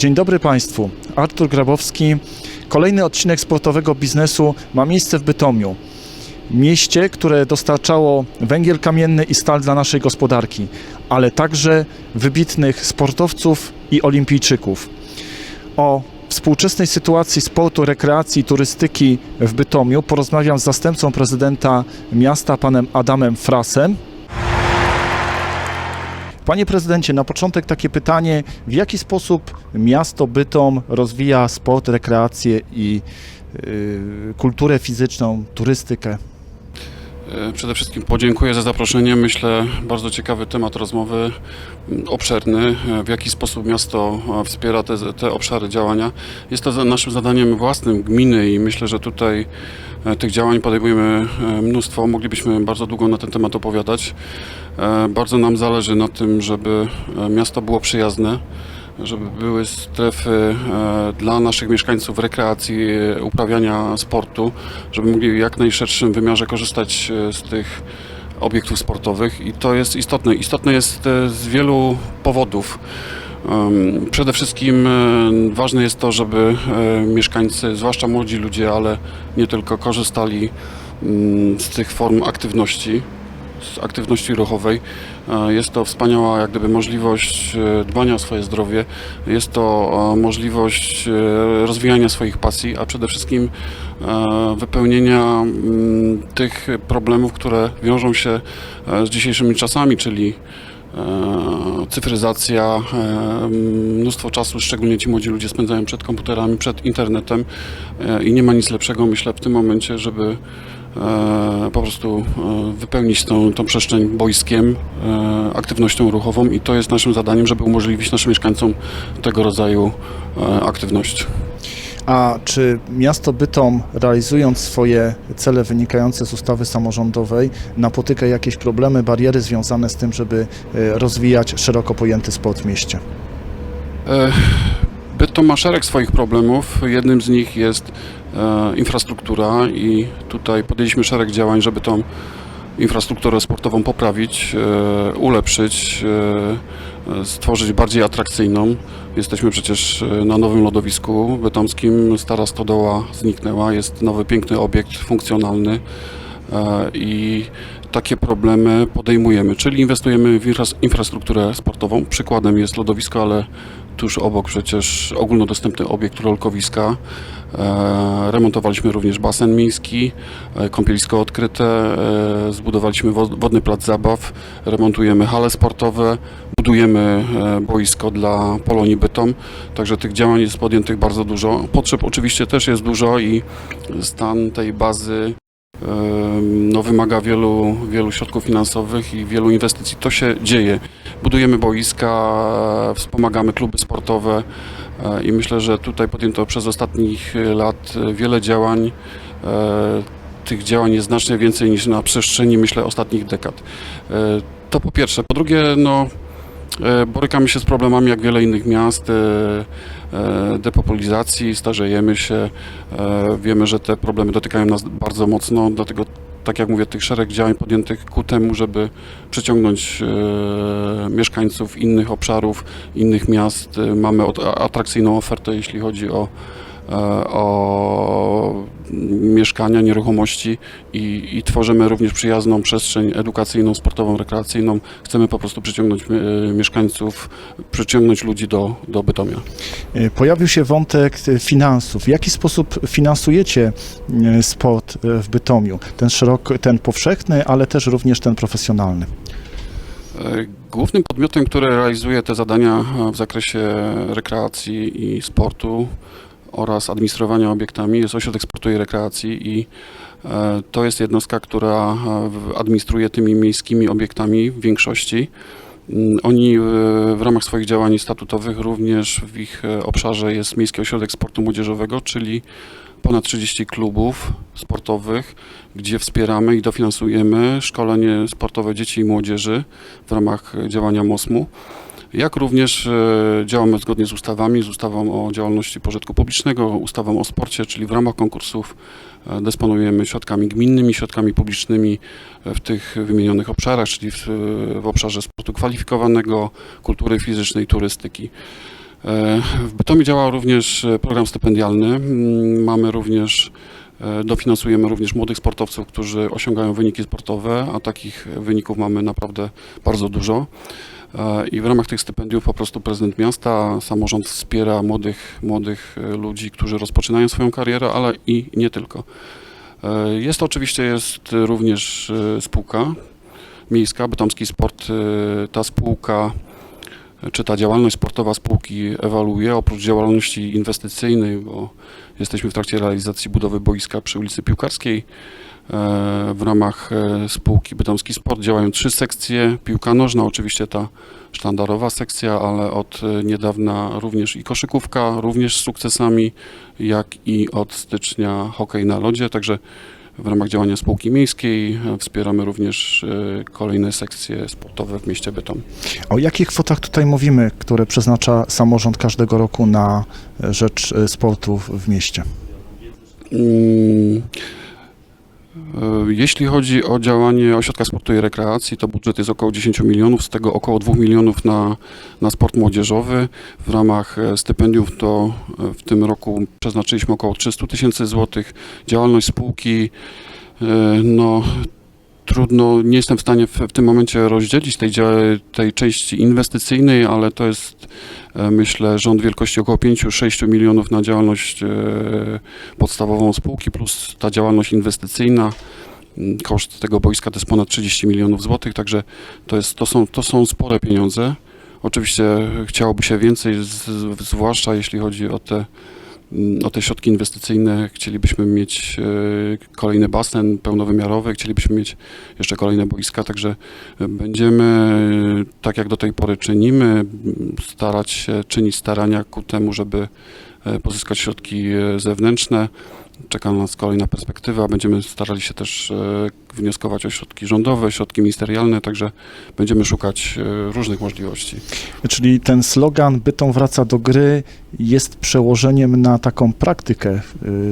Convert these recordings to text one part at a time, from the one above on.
Dzień dobry Państwu. Artur Grabowski. Kolejny odcinek sportowego biznesu ma miejsce w Bytomiu. Mieście, które dostarczało węgiel kamienny i stal dla naszej gospodarki, ale także wybitnych sportowców i olimpijczyków. O współczesnej sytuacji sportu, rekreacji turystyki w Bytomiu porozmawiam z zastępcą prezydenta miasta, panem Adamem Frasem. Panie prezydencie, na początek takie pytanie, w jaki sposób miasto Bytom rozwija sport, rekreację i y, kulturę fizyczną, turystykę? E, Przede wszystkim podziękuję za zaproszenie. Myślę, bardzo ciekawy temat rozmowy, m, obszerny. E, W jaki sposób miasto e, wspiera te, te obszary działania. Jest to naszym zadaniem własnym gminy i myślę, że tutaj tych działań podejmujemy mnóstwo. Moglibyśmy bardzo długo na ten temat opowiadać. Bardzo nam zależy na tym, żeby miasto było przyjazne żeby były strefy e, dla naszych mieszkańców rekreacji, e, uprawiania sportu, żeby mogli w jak najszerszym wymiarze korzystać e, z tych obiektów sportowych i to jest istotne. Istotne jest z wielu powodów. Przede wszystkim ważne jest to, żeby mieszkańcy, zwłaszcza młodzi ludzie, ale nie tylko, korzystali mm, z tych form aktywności, z aktywności ruchowej. E, Jest to wspaniała jak gdyby możliwość e, dbania o swoje zdrowie, jest to e, możliwość rozwijania swoich pasji, a przede wszystkim wypełnienia mm, tych problemów, które wiążą się z dzisiejszymi czasami, czyli cyfryzacja, mnóstwo czasu, szczególnie ci młodzi ludzie spędzają przed komputerami, przed internetem i nie ma nic lepszego, myślę, w tym momencie, żeby po prostu e, wypełnić tą, tą przestrzeń boiskiem, e, aktywnością ruchową i to jest naszym zadaniem, żeby umożliwić naszym mieszkańcom tego rodzaju e, aktywność. A czy miasto Bytom, realizując swoje cele wynikające z ustawy samorządowej, napotyka jakieś problemy, bariery związane z tym, żeby rozwijać szeroko pojęty sport w mieście? E, Bytom ma szereg swoich problemów. Jednym z nich jest e, infrastruktura i tutaj podjęliśmy szereg działań, żeby tą infrastrukturę sportową poprawić, e, ulepszyć, e, e, stworzyć bardziej atrakcyjną. Jesteśmy przecież e, na nowym lodowisku bytomskim. Stara stodoła zniknęła, jest nowy piękny obiekt funkcjonalny e, i takie problemy podejmujemy, czyli inwestujemy w infras- infrastrukturę sportową. Przykładem jest lodowisko, ale tuż obok przecież ogólnodostępny obiekt rolkowiska. E, remontowaliśmy również basen miejski, e, kąpielisko odkryte, e, zbudowaliśmy wo- wodny plac zabaw, remontujemy hale sportowe, budujemy boisko dla Polonii Bytom, także tych działań jest podjętych bardzo dużo. Potrzeb oczywiście też jest dużo i stan tej bazy no, wymaga wielu, wielu środków finansowych i wielu inwestycji. To się dzieje. Budujemy boiska, wspomagamy kluby sportowe e, i myślę, że tutaj podjęto przez ostatnich lat wiele działań. E, Tych działań jest znacznie więcej niż na przestrzeni, myślę, ostatnich dekad. E, To po pierwsze. Po drugie, no, borykamy się z problemami jak wiele innych miast, e, e, depopulizacji, starzejemy się, E, Wiemy, że te problemy dotykają nas bardzo mocno, dlatego, tak jak mówię, tych szereg działań podjętych ku temu, żeby przyciągnąć e, mieszkańców innych obszarów, innych miast. E, Mamy atrakcyjną ofertę, jeśli chodzi o, e, o mieszkania, nieruchomości i, i tworzymy również przyjazną przestrzeń edukacyjną, sportową, rekreacyjną. Chcemy po prostu przyciągnąć e, mieszkańców, przyciągnąć ludzi do, do Bytomia. Y, Pojawił się wątek y, finansów. W jaki sposób finansujecie sport w Bytomiu? Ten, szeroko, ten powszechny, ale też również ten profesjonalny. E, Głównym podmiotem, który realizuje te zadania e, w zakresie rekreacji i sportu oraz administrowania obiektami jest Ośrodek Sportu i Rekreacji i e, to jest jednostka, która e, administruje tymi miejskimi obiektami w większości. Mm, Oni e, w ramach swoich działań statutowych również w ich obszarze jest Miejski Ośrodek Sportu Młodzieżowego, czyli ponad 30 klubów sportowych, gdzie wspieramy i dofinansujemy szkolenie sportowe dzieci i młodzieży w ramach działania MOSM-u. Jak również e, działamy zgodnie z ustawami, z ustawą o działalności pożytku publicznego, ustawą o sporcie, czyli w ramach konkursów e, dysponujemy środkami gminnymi, środkami publicznymi e, w tych wymienionych obszarach, czyli w, w obszarze sportu kwalifikowanego, kultury fizycznej, turystyki. W Bytomiu działa również program stypendialny. Mm, Mamy również, dofinansujemy również młodych sportowców, którzy osiągają wyniki sportowe, a takich wyników mamy naprawdę bardzo dużo. E, I w ramach tych stypendiów po prostu prezydent miasta, samorząd wspiera młodych, młodych e, ludzi, którzy rozpoczynają swoją karierę, ale i nie tylko. E, Jest oczywiście jest również spółka miejska, Bytomski Sport. Ta spółka czy ta działalność sportowa spółki ewoluuje, oprócz działalności inwestycyjnej, bo jesteśmy w trakcie realizacji budowy boiska przy ulicy Piłkarskiej. E, W ramach e, spółki Bytomski Sport działają trzy sekcje. Piłka nożna, oczywiście ta sztandarowa sekcja, ale od e, niedawna również i koszykówka, również z sukcesami, jak i od stycznia hokej na lodzie. Także w ramach działania spółki miejskiej e, wspieramy również e, kolejne sekcje sportowe w mieście Bytom. O jakich kwotach tutaj mówimy, które przeznacza samorząd każdego roku na e, rzecz sportu w- mieście? Mm, e, Jeśli chodzi o działanie Ośrodka Sportu i Rekreacji, to budżet jest około 10 milionów, z tego około 2 milionów na, na sport młodzieżowy. W ramach e, stypendiów to e, w tym roku przeznaczyliśmy około 300 tysięcy złotych. Działalność spółki, e, no trudno, nie jestem w stanie w, w tym momencie rozdzielić tej, tej części inwestycyjnej, ale to jest e, myślę rząd wielkości około 5-6 milionów na działalność e, podstawową spółki plus ta działalność inwestycyjna. Mm, Koszt tego boiska to jest ponad 30 milionów złotych, także to, jest, to, są, to są spore pieniądze. Oczywiście chciałoby się więcej, z, zwłaszcza jeśli chodzi o te, o te środki inwestycyjne. Chcielibyśmy mieć e, kolejny basen pełnowymiarowy, chcielibyśmy mieć jeszcze kolejne boiska, także będziemy, e, tak jak do tej pory czynimy, starać się, czynić starania ku temu, żeby pozyskać środki e, zewnętrzne. Czeka na nas kolejna perspektywa. Będziemy starali się też e, wnioskować o środki rządowe, środki ministerialne, także będziemy szukać e, różnych możliwości. Czyli ten slogan Bytom wraca do gry jest przełożeniem na taką praktykę,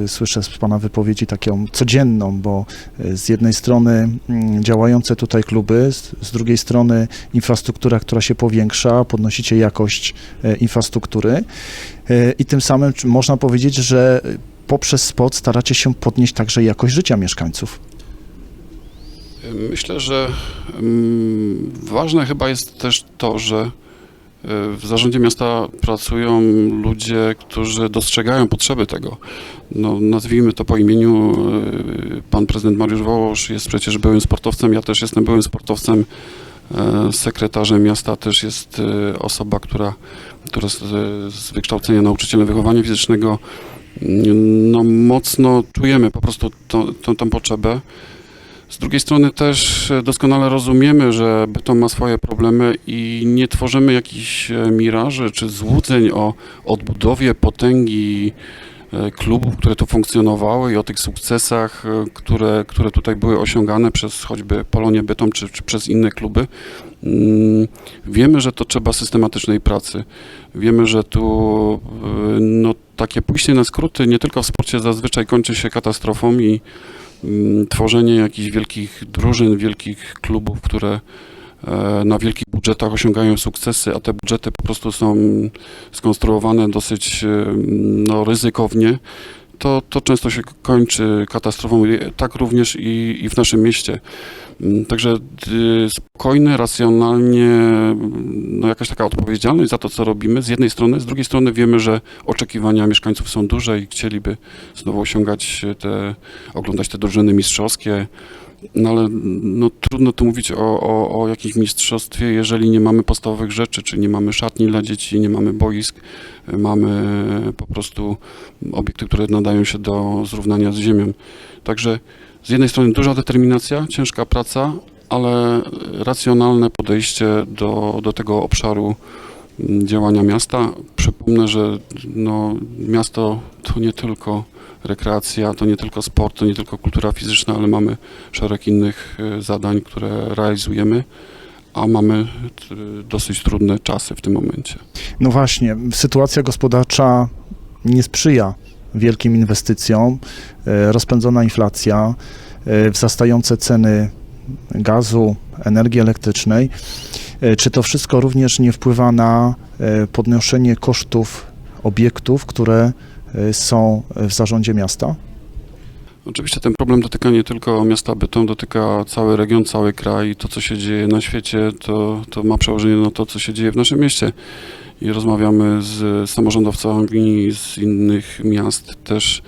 słyszę z Pana wypowiedzi, taką codzienną, bo z jednej strony mm, działające tutaj kluby, z, drugiej strony infrastruktura, która się powiększa, podnosicie jakość e, infrastruktury i tym samym można powiedzieć, że poprzez sport staracie się podnieść także jakość życia mieszkańców. Myślę, że mm, ważne chyba jest też to, że y, w zarządzie miasta pracują ludzie, którzy dostrzegają potrzeby tego. No, nazwijmy to po imieniu. y, Pan prezydent Mariusz Wołosz jest przecież byłym sportowcem, ja też jestem byłym sportowcem. E, Sekretarzem miasta też jest osoba, która, która z, wykształcenia nauczycielem wychowania fizycznego. No, mocno czujemy po prostu tą potrzebę. Z drugiej strony też e, doskonale rozumiemy, że Bytom ma swoje problemy i nie tworzymy jakichś e, miraży czy złudzeń o odbudowie potęgi klubów, które tu funkcjonowały i o tych sukcesach, e, które, które tutaj były osiągane przez choćby Polonię Bytom czy, czy przez inne kluby. Mm, Wiemy, że to trzeba systematycznej pracy. Wiemy, że tu e, no, takie pójście na skróty nie tylko w sporcie zazwyczaj kończy się katastrofą i mm, tworzenie jakichś wielkich drużyn, wielkich klubów, które e, na wielkich budżetach osiągają sukcesy, a te budżety po prostu są skonstruowane dosyć e, no, ryzykownie, to, to często się kończy katastrofą, tak również i, i w naszym mieście. Mm, Także y, spokojne, racjonalnie, no jakaś taka odpowiedzialność za to, co robimy z jednej strony, z drugiej strony wiemy, że oczekiwania mieszkańców są duże i chcieliby znowu osiągać te, oglądać te drużyny mistrzowskie, no ale no, trudno tu mówić o, o, o jakimś mistrzostwie, jeżeli nie mamy podstawowych rzeczy, czy nie mamy szatni dla dzieci, nie mamy boisk, mamy po prostu obiekty, które nadają się do zrównania z ziemią. Także z jednej strony duża determinacja, ciężka praca, ale racjonalne podejście do, do tego obszaru mm, działania miasta. Przypomnę, że no, miasto to nie tylko rekreacja, to nie tylko sport, to nie tylko kultura fizyczna, ale mamy szereg innych e, zadań, które realizujemy, a mamy t- dosyć trudne czasy w tym momencie. No właśnie, sytuacja gospodarcza nie sprzyja wielkim inwestycjom, e, rozpędzona inflacja, e, wzrastające ceny gazu, energii elektrycznej. E, Czy to wszystko również nie wpływa na e, podnoszenie kosztów obiektów, które e, są w zarządzie miasta? Oczywiście ten problem dotyka nie tylko miasta Bytom, dotyka cały region, cały kraj. To, co się dzieje na świecie, to, to ma przełożenie na to, co się dzieje w naszym mieście. I rozmawiamy z samorządowcami z innych miast. Też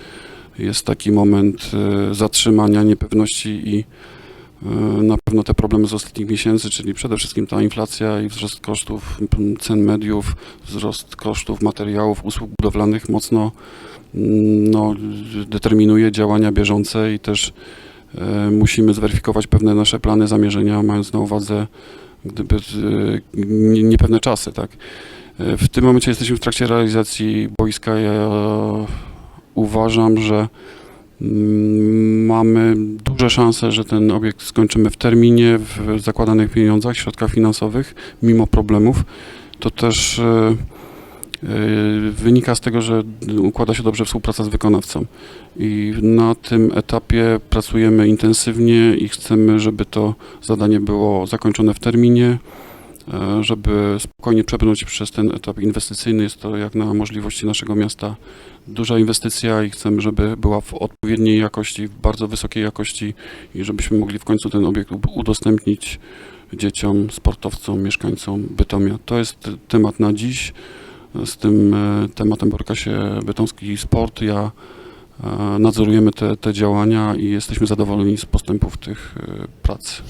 jest taki moment e, zatrzymania, niepewności i na pewno te problemy z ostatnich miesięcy, czyli przede wszystkim ta inflacja i wzrost kosztów cen mediów, wzrost kosztów materiałów, usług budowlanych mocno mm, no, determinuje działania bieżące i też e, musimy zweryfikować pewne nasze plany, zamierzenia, mając na uwadze gdyby nie- niepewne czasy, tak. W tym momencie jesteśmy w trakcie realizacji boiska. Ja uważam, że mamy duże szanse, że ten obiekt skończymy w terminie, w zakładanych pieniądzach, środkach finansowych, mimo problemów. To też e, e, wynika z tego, że układa się dobrze współpraca z wykonawcą. I na tym etapie pracujemy intensywnie i chcemy, żeby to zadanie było zakończone w terminie, żeby spokojnie przebrnąć przez ten etap inwestycyjny. Jest to jak na możliwości naszego miasta duża inwestycja i chcemy, żeby była w odpowiedniej jakości, w bardzo wysokiej jakości i żebyśmy mogli w końcu ten obiekt udostępnić dzieciom, sportowcom, mieszkańcom Bytomia. To jest temat na dziś. Z tym e, tematem boryka się bytomski sport. Ja e, nadzorujemy te, te działania i jesteśmy zadowoleni z postępów tych e, prac.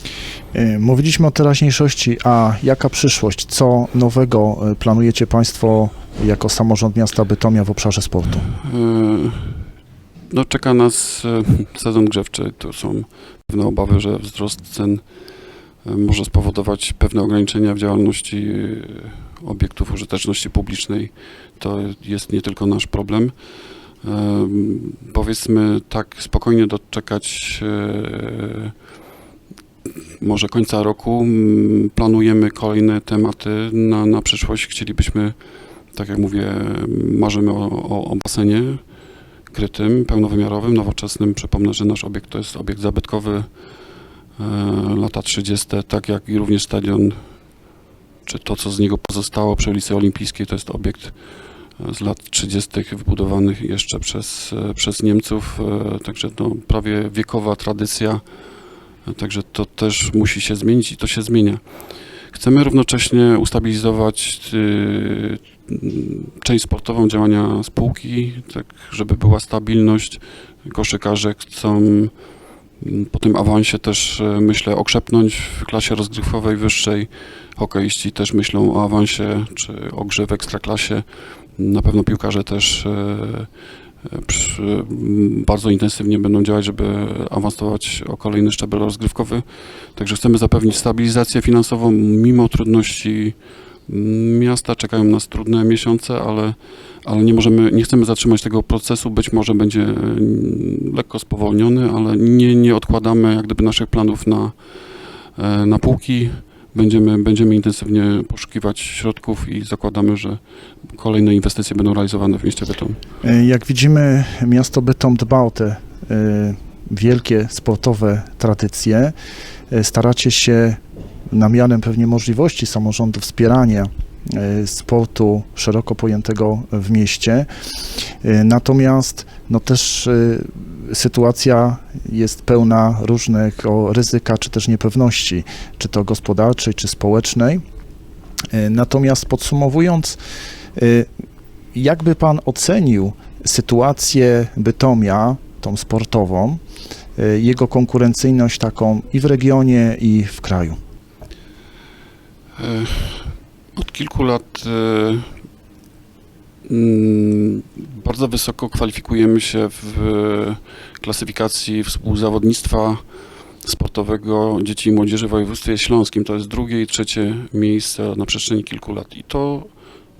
E, Mówiliśmy o teraźniejszości, a jaka przyszłość? Co nowego e, planujecie Państwo jako samorząd miasta Bytomia w obszarze sportu? E, No, czeka nas e, sezon grzewczy. Tu są pewne obawy, że wzrost cen e, może spowodować pewne ograniczenia w działalności e, obiektów użyteczności publicznej. To jest nie tylko nasz problem. Powiedzmy tak, spokojnie doczekać e, może końca roku. Planujemy kolejne tematy na, na przyszłość. Chcielibyśmy, tak jak mówię, marzymy o, o, o basenie krytym, pełnowymiarowym, nowoczesnym. Przypomnę, że nasz obiekt to jest obiekt zabytkowy e, lata 30., tak jak i również stadion, czy to, co z niego pozostało przy ulicy Olimpijskiej, to jest obiekt z lat 30. wybudowanych jeszcze przez, e, przez Niemców, e, także no, prawie wiekowa tradycja, e, także to też musi się zmienić i to się zmienia. Chcemy równocześnie ustabilizować y, część sportową działania spółki, tak żeby była stabilność. Koszykarze chcą mm, po tym awansie też myślę okrzepnąć w klasie rozgrywkowej wyższej. Hokeiści też myślą o awansie czy o grze w ekstraklasie. Na pewno piłkarze też e, e, bardzo intensywnie będą działać, żeby awansować o kolejny szczebel rozgrywkowy. Także chcemy zapewnić stabilizację finansową mimo trudności miasta. Czekają nas trudne miesiące, ale, ale nie możemy, nie chcemy zatrzymać tego procesu. Być może będzie mm, lekko spowolniony, ale nie, nie odkładamy jak gdyby naszych planów na, e, na półki. Będziemy, będziemy intensywnie poszukiwać środków i zakładamy, że kolejne inwestycje będą realizowane w mieście Bytom. E, Jak widzimy, miasto Bytom dba o te e, wielkie sportowe tradycje. E, Staracie się na miarę pewnie możliwości samorządu wspierania sportu szeroko pojętego w mieście. E, Natomiast no też e, sytuacja jest pełna różnego ryzyka czy też niepewności, czy to gospodarczej, czy społecznej. E, Natomiast podsumowując, e, jakby Pan ocenił sytuację Bytomia, tą sportową, e, jego konkurencyjność taką i w regionie, i w kraju? E, Od kilku lat e, mm, bardzo wysoko kwalifikujemy się w klasyfikacji współzawodnictwa sportowego dzieci i młodzieży w województwie śląskim. To jest drugie i trzecie miejsce na przestrzeni kilku lat. I to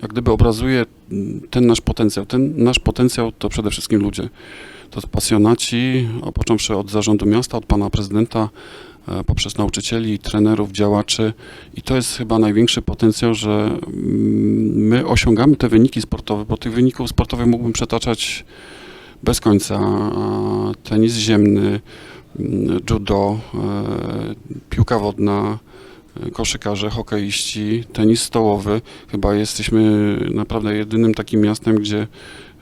jak gdyby obrazuje ten nasz potencjał. Ten nasz potencjał to przede wszystkim ludzie. To pasjonaci, począwszy od zarządu miasta, od pana prezydenta, poprzez nauczycieli, trenerów, działaczy. I to jest chyba największy potencjał, że mm, my osiągamy te wyniki sportowe, bo tych wyników sportowych mógłbym przetaczać bez końca. Tenis ziemny, mm, judo, e, piłka wodna, e, e, koszykarze, hokeiści, tenis stołowy. Chyba jesteśmy naprawdę jedynym takim miastem, gdzie e,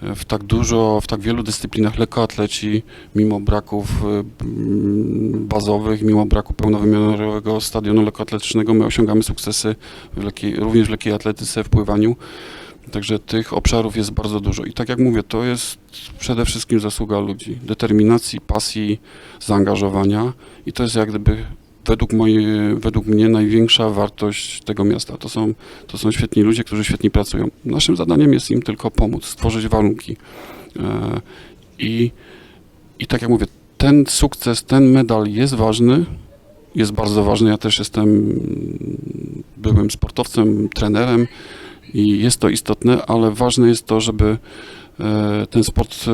w tak dużo, w tak wielu dyscyplinach lekkoatleci, mimo braków e, m, bazowych, mimo braku pełnowymiarowego stadionu lekkoatletycznego, my osiągamy sukcesy w lekkiej, również w lekkiej atletyce, w pływaniu. Także tych obszarów jest bardzo dużo. I tak jak mówię, to jest przede wszystkim zasługa ludzi, determinacji, pasji, zaangażowania i to jest jak gdyby według, mojej, według mnie największa wartość tego miasta. To są, to są świetni ludzie, którzy świetnie pracują. Naszym zadaniem jest im tylko pomóc, stworzyć warunki. E, I, I tak jak mówię, ten sukces, ten medal jest ważny, jest bardzo ważny. Ja też jestem byłym sportowcem, trenerem i jest to istotne, ale ważne jest to, żeby ten sport e,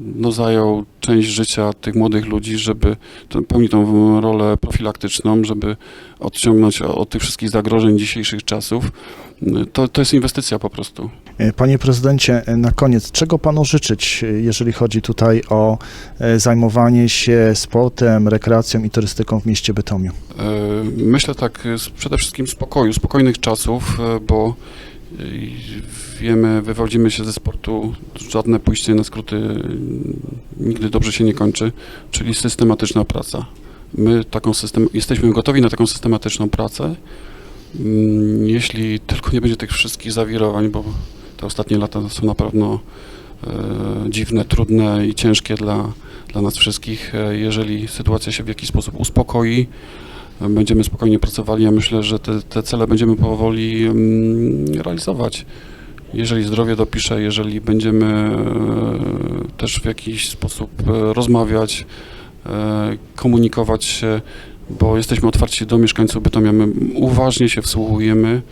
no, zajął część życia tych młodych ludzi, żeby to, pełni tą rolę profilaktyczną, żeby odciągnąć od tych wszystkich zagrożeń dzisiejszych czasów. To, to jest inwestycja po prostu. E, Panie prezydencie, e, na koniec, czego panu życzyć, e, jeżeli chodzi tutaj o e, zajmowanie się sportem, rekreacją i turystyką w mieście Bytomiu? E, Myślę tak, e, przede wszystkim spokoju, spokojnych czasów, e, bo e, wiemy, wywodzimy się ze sportu, żadne pójście na skróty e, nigdy dobrze się nie kończy, czyli systematyczna praca. My taką system, jesteśmy gotowi na taką systematyczną pracę, Mm, jeśli tylko nie będzie tych wszystkich zawirowań, bo te ostatnie lata są na pewno e, dziwne, trudne i ciężkie dla, dla nas wszystkich. E, Jeżeli sytuacja się w jakiś sposób uspokoi, będziemy spokojnie pracowali. Ja myślę, że te, te cele będziemy powoli mm, realizować. Jeżeli zdrowie dopisze, jeżeli będziemy e, też w jakiś sposób e, rozmawiać, e, komunikować się, bo jesteśmy otwarci do mieszkańców Bytomia, my uważnie się wsłuchujemy,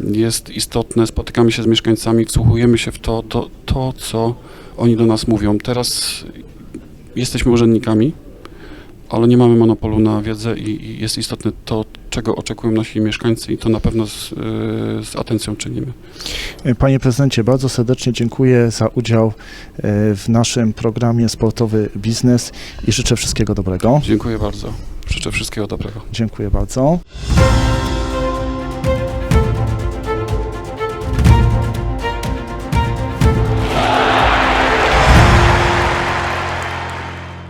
jest istotne, spotykamy się z mieszkańcami, wsłuchujemy się w to, to, to co oni do nas mówią. Teraz jesteśmy urzędnikami, ale nie mamy monopolu na wiedzę i, i jest istotne to, czego oczekują nasi mieszkańcy i to na pewno z, y, z atencją czynimy. Panie prezydencie, bardzo serdecznie dziękuję za udział e, w naszym programie Sportowy Biznes i życzę wszystkiego dobrego. Dziękuję bardzo. Życzę wszystkiego dobrego. Dziękuję bardzo.